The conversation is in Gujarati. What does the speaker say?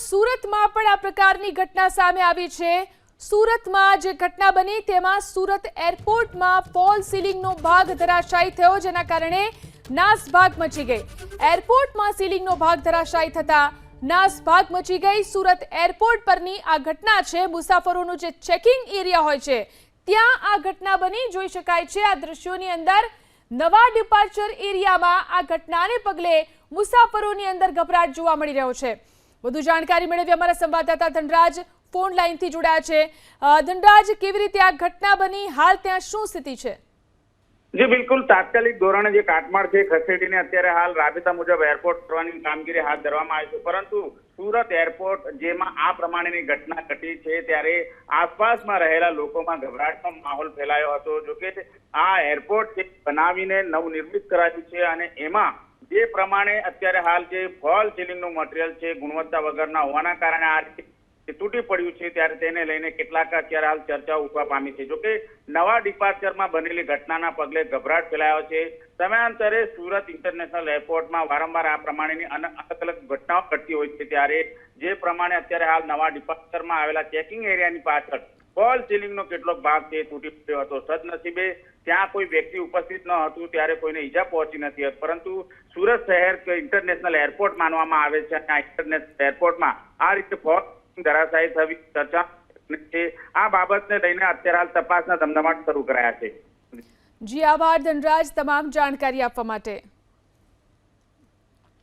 સુરતમાં પણ આ પ્રકારની ઘટના સામે આવી છે. સુરતમાં જે ઘટના બની તેમાં સુરત એરપોર્ટમાં ફોલ સીલિંગનો ભાગ ધરાશાયી થયો, જેના કારણે નાસભાગ મચી ગઈ. એરપોર્ટમાં સીલિંગનો ભાગ ધરાશાયી થતા નાસભાગ મચી ગઈ. સુરત એરપોર્ટ પરની આ ઘટના છે. મુસાફરોનું જે ચેકિંગ એરિયા હોય છે, ત્યાં આ ઘટના બની. જોઈ શકાય છે, આ દ્રશ્યોની અંદર નવા ડિપાર્ચર એરિયામાં આ ઘટનાને પગલે મુસાફરોની અંદર ગભરાટ જોવા મળી રહ્યો છે. વધુ જાણકારી મેળવી અમારા સંવાદદાતા ધનરાજ. ફોન લાઈનથી જોડાયા છે. ધનરાજ, કેવી રીતે આ ઘટના બની? હાલ ત્યાં શું સ્થિતિ છે? જે, બિલકુલ તાત્કાલિક ધોરણે જે કાટમાળ છે ખસેડીને અત્યારે હાલ રાબેતા મુજબ એરપોર્ટ કરવાની કામગીરી હાથ ધરવામાં આવી છે. પરંતુ સુરત એરપોર્ટ, જેમાં આ પ્રમાણેની ઘટના ઘટી છે, ત્યારે આસપાસમાં રહેલા લોકોમાં ગભરાટનો માહોલ ફેલાયો હતો. જોકે આ એરપોર્ટ બનાવીને નવનિર્મિત કરાયું છે અને એમાં જે પ્રમાણે અત્યારે હાલ જે ફોલ સીલિંગનું મટીરિયલ છે, ગુણવત્તા વગરના હોવાના કારણે આ રીતે તૂટી પડ્યું છે, ત્યારે તેને લઈને કેટલાક અત્યારે હાલ ચર્ચાઓ ઉઠવા પામી છે. જોકે નવા ડિપાર્ચરમાં બનેલી ઘટનાના પગલે ગભરાટ ફેલાયો છે. સમયાંતરે સુરત ઇન્ટરનેશનલ એરપોર્ટમાં વારંવાર આ પ્રમાણેની અલગ અલગ ઘટનાઓ ઘટતી હોય છે. ત્યારે જે પ્રમાણે અત્યારે હાલ નવા ડિપાર્ચરમાં આવેલા ચેકિંગ એરિયાની પાછળ ફોલ સીલિંગનો કેટલોક ભાગ તે તૂટી પડ્યો હતો. સદનસીબે ત્યાં કોઈ વ્યક્તિ ઉપસ્થિત ન હતું, ત્યારે કોઈને ઈજા પહોંચી નથી. પરંતુ સુરત શહેર ઇન્ટરનેશનલ એરપોર્ટ માનવામાં આવે છે અને આ ઇન્ટરનેશનલ એરપોર્ટમાં આ રીતે ધરાશાયી થવી ચર્ચા છે. આ બાબતને લઈને અત્યારે હાલ તપાસના ધમધમાટ શરૂ કરાયા છે. જી આભાર ધનરાજ, તમામ જાણકારી આપવા માટે.